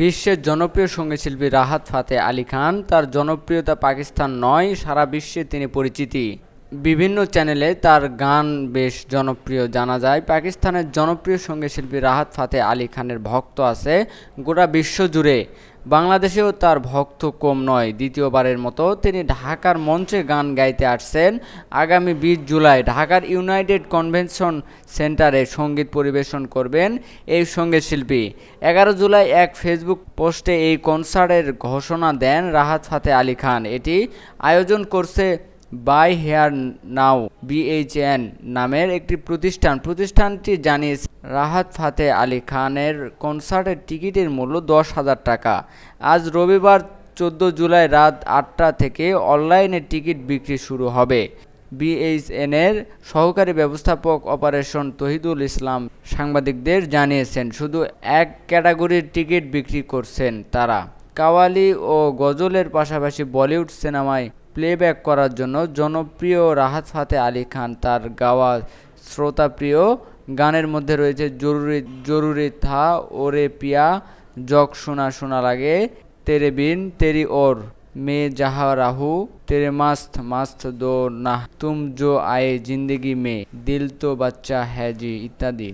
বিশ্বের জনপ্রিয় সঙ্গীতশিল্পী রাহাত ফাতে আলী খান, তার জনপ্রিয়তা পাকিস্তান নয়, সারা বিশ্বে তিনি পরিচিতি। বিভিন্ন চ্যানেলে তার গান বেশ জনপ্রিয় জানা যায়। পাকিস্তানের জনপ্রিয় সঙ্গীতশিল্পী রাহাত ফাতে আলী খানের ভক্ত আছে গোটা বিশ্ব জুড়ে। বাংলাদেশেও তার ভক্ত কম নয়। দ্বিতীয়বারের মতো তিনি ঢাকার মঞ্চে গান গাইতে আসছেন। আগামী বিশ জুলাই ঢাকার ইউনাইটেড কনভেনশন সেন্টারে সংগীত পরিবেশন করবেন এই সংগীত শিল্পী এগারো জুলাই এক ফেসবুক পোস্টে এই কনসার্টের ঘোষণা দেন রাহাত ফাতে আলী খান। এটি আয়োজন করছে বাই হেয়ার নাও বিএইচএন নামের একটি প্রতিষ্ঠান। প্রতিষ্ঠানটি জানিয়েছে, রাহাত ফাতে আলী খানের কনসার্টের টিকিটের মূল্য দশ হাজার টাকা। আজ রবিবার চোদ্দ জুলাই রাত আটটা থেকে অনলাইনে টিকিট বিক্রি শুরু হবে। বিএইচএনের সহকারী ব্যবস্থাপক অপারেশন তহিদুল ইসলাম সাংবাদিকদের জানিয়েছেন, শুধু এক ক্যাটাগরির টিকিট বিক্রি করছেন তারা। কাওয়ালি ও গজলের পাশাপাশি বলিউড সিনেমায় প্লেব্যাক করার জন্য জনপ্রিয় রাহাত ফাতে আলী খান তার গাওয়া শ্রোতাপ্রিয় গানের মধ্যে রয়েছে জরুরি জরুরি থা ওরে পিয়া, জগ শোনা শোনা লাগে, তেরে বিন, তেরি ওর, মে জাহা রাহু, তেরে মাস্ত মাস্ত দো না তুম জো আয়ে জিন্দগি মে, দিল তো বাচ্চা হ্যাজি ইত্যাদি।